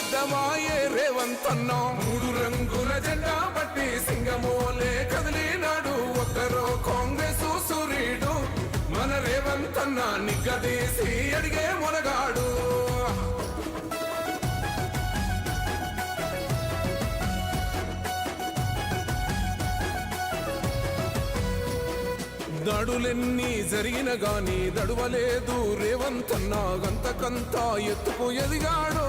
సిద్ధమాయే రేవంత్ మూడు రంగుల జెండా పట్టి సింగమోలే కదిలినాడు. ఒక్కరో కాంగ్రెస్ సూర్యుడు మన రేవంతన్న నిగ్గదీసి అడిగే మొనగాడు. దడులెన్ని జరిగిన గాని దడువలేదు రేవంతన్నా గంతకంతా గంతకంత ఎత్తుకు ఎదిగాడో.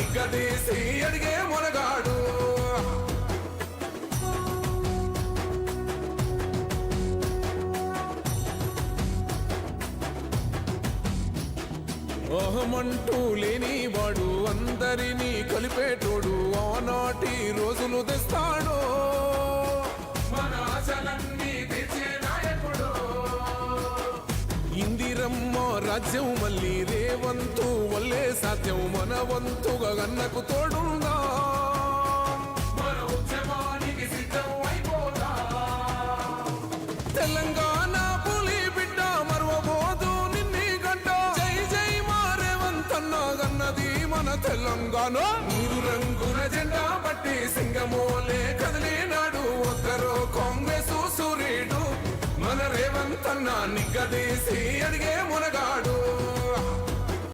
నిగ్గదీసి అడిగే మునగాడు. అహమంటూ లేనివాడు అందరినీ కలిపేటోడు ఆనాటి రోజులు తెస్తాడు. రాజ్యం మళ్ళీ రేవంతు వల్లే సాధ్యం మన వంతుగా గన్నకు తోడుందా? తెలంగాణ పులి బిడ్డ మరవబోదు నిన్ని గంట. జై జై మారేవంతన్న గన్నది మన తెలంగాణ. నీరు రంగుల జెండా పట్టి సింగమోలే తన్నా నిగ్గదీసి అడిగే మునగాడు.